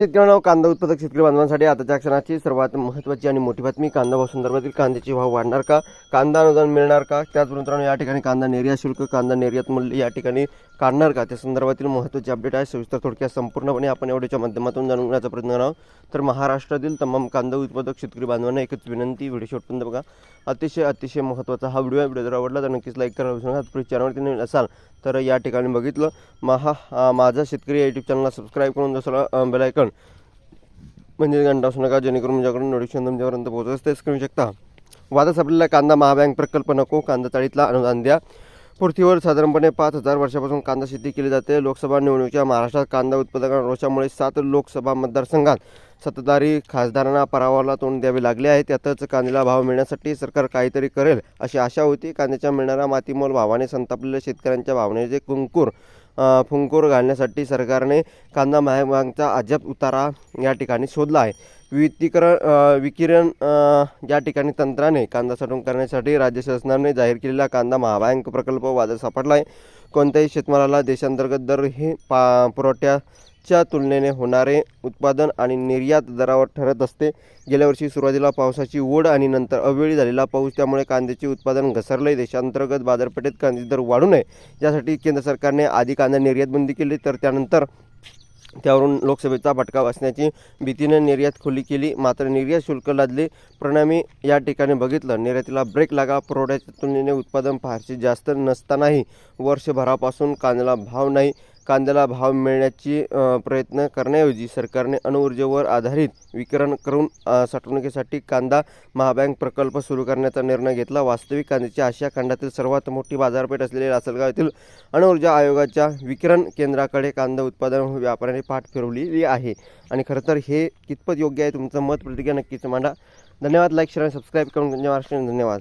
शेतकऱ्यांना कांदा उत्पादक शेतकरी बांधवांसाठी आताच्या क्षणाची सर्वात महत्त्वाची आणि मोठी बातमी कांदा भाव संदर्भातील कांद्याचे भाव वाढणार का? कांदा अनुदान मिळणार का? त्याचबरोबर मित्रांनो या ठिकाणी कांदा निर्यात शुल्क कांदा निर्यात मूल्य या ठिकाणी काढणार का? त्या संदर्भातील महत्त्वाची अपडेट आहे. सविस्तर थोडक्यात संपूर्णपणे आपण एवढ्याच्या माध्यमातून जाणून घेण्याचा प्रयत्न करावा तर महाराष्ट्रातील तमाम कांदा उत्पादक शेतकरी बांधवांना एकच विनंती व्हिडिओ शेवटपर्यंत बघा. अतिशय अतिशय महत्त्वाचा हा व्हिडिओ आहे. व्हिडिओ जर आवडला तर नक्कीच लाईक करा. विसरू नका प्लीज चॅनलवरती नवीन असाल तर या ठिकाणी बघितलं. महा माझा शेतकरी या यूट्यूब चॅनलला सबस्क्राईब करून जसं बेलायकन म्हणजे घंटा असू नका जेणेकरून माझ्याकडून नोटिफिकेशन तुमच्यापर्यंत पोहोचत तेच करू शकता. वादच आपल्याला कांदा महाबँक प्रकल्प नको. कांदा चाळीतला अनुदान द्या. पृथ्वीवर साधारणपणे पाच हजार वर्षापासून कांदा शेती केली जाते. लोकसभा निवडणुकीच्या महाराष्ट्रात कांदा उत्पादकांना रोषामुळे सात लोकसभा मतदारसंघात सत्ताधारी खासदारांना पराभवाला तोंड द्यावे लागले आहे. त्यातच कांद्याला भाव मिळण्यासाठी सरकार काहीतरी करेल अशी आशा होती. कांद्याच्या मिळणाऱ्या मातीमोल भावाने संतापलेल्या शेतकऱ्यांच्या भावनेचे कुंकूर फुंकूर घालण्यासाठी सरकारने कांदा महामागचा अजब उतारा या ठिकाणी शोधला आहे. वितीकरण विकिरण या ठिकाणी तंत्राने कांदा साठवण करण्यासाठी राज्य शासनाने जाहीर केलेला कांदा महाबँक प्रकल्प वादळ सापडला आहे कोणत्याही शेतमालाला देशांतर्गत दर हे पा पुरवठ्याच्या तुलनेने होणारे उत्पादन आणि निर्यात दरावर ठरत असते. गेल्या वर्षी सुरुवातीला पावसाची ओढ आणि नंतर अवेळी झालेला पाऊस त्यामुळे कांद्याचे उत्पादन घसरले देशांतर्गत बाजारपेठेत कांद्याचे दर वाढू नये. यासाठी केंद्र सरकारने आधी कांदा निर्यात बंदी केली तर त्यानंतर त्यावरून लोकसभेचा फटका बसण्याची भीतीने निर्यात खुली केली. मात्र निर्यात शुल्क लादले. परिणामी या ठिकाणी बघितलं निर्यातीला ब्रेक लागा. पुरवठ्याच्या तुलनेने उत्पादन फारसे जास्त नसतानाही वर्षभरापासून कांद्याला भाव नाही. कांद्याला भाव मिळण्याची प्रयत्न करण्याऐवजी सरकारने अणुऊर्जेवर आधारित विकिरण करून साठवणुकीसाठी कांदा महाबँक प्रकल्प सुरू करण्याचा निर्णय घेतला. वास्तविक कांद्याची आशिया खंडातील सर्वात मोठी बाजारपेठ असलेल्या लासलगाव येथील अणुऊर्जा आयोगाच्या विकिरण केंद्राकडे कांदा उत्पादन व्यापाऱ्यांनी पाठ फिरवलेली आहे. आणि खरं तर हे कितपत योग्य आहे तुमचं मत प्रतिक्रिया नक्कीच मांडा. धन्यवाद लाईक शेअर आणि सबस्क्राईब करून महाराष्ट्र धन्यवाद.